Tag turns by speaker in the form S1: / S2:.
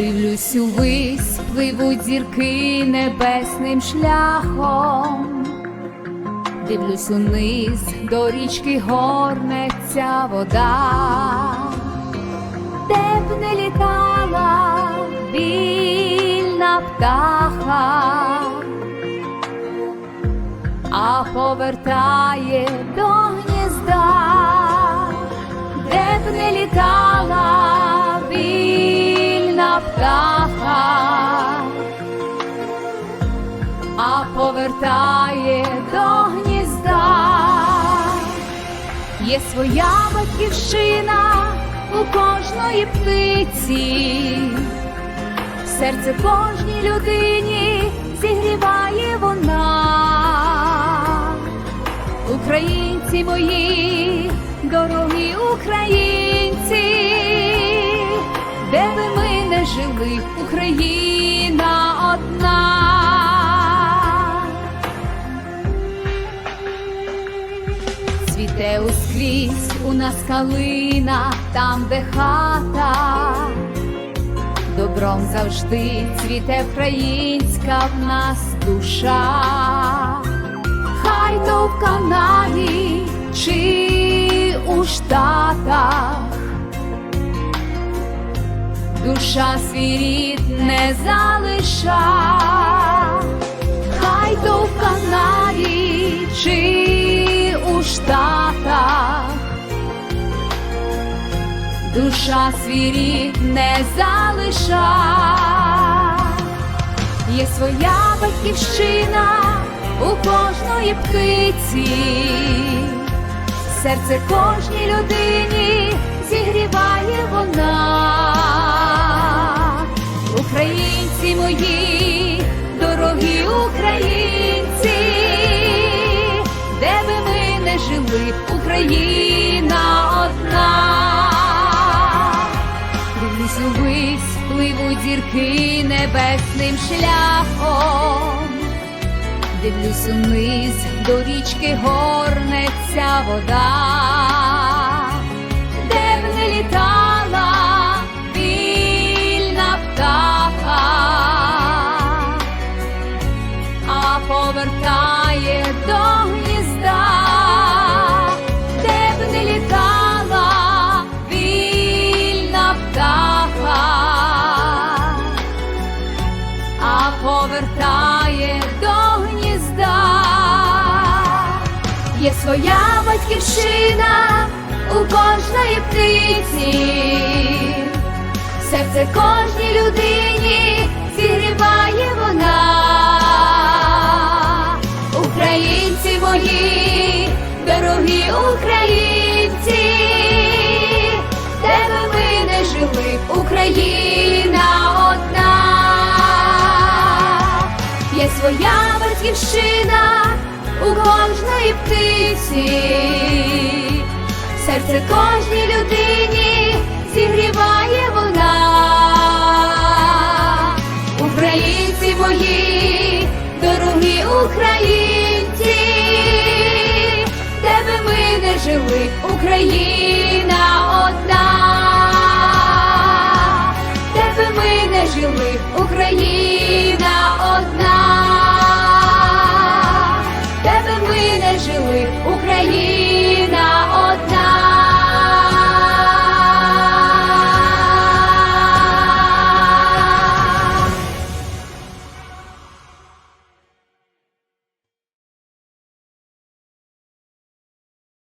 S1: Дивлюсь увись, пливуть зірки небесним шляхом. Дивлюсь униз, до річки горнеться вода, де б не літала вільна птаха, а повертає до повертає до гнізда. Є своя батьківщина у кожної птиці, серце кожній людині зігріває вона. Українці мої, дорогі українці, де би ми не жили, Україна нас калина, там, де хата, добром завжди цвіте українська в нас душа, хай то в Канаді чи у Штатах, душа свій рід не залиша, хай то в Канаді чи у Штатах, душа свій рід не залиша, є своя батьківщина у кожної птиці, серце кожній людині зігріває вона. Українці мої, дорогі українці, де би ми не жили, Україна увись, пливуть зірки небесним шляхом. Дивлюсь униз, до річки горнеться вода, Є своя батьківщина у кожної птиці, серце кожній людині зігріває вона. Українці мої, дорогі українці, де би ми не жили, Україна одна, є своя батьківщина у кожної птиці, серце кожній людині зігріває вона. Українці мої, дорогі українці, де би ми не жили, Україна одна, жили Україні.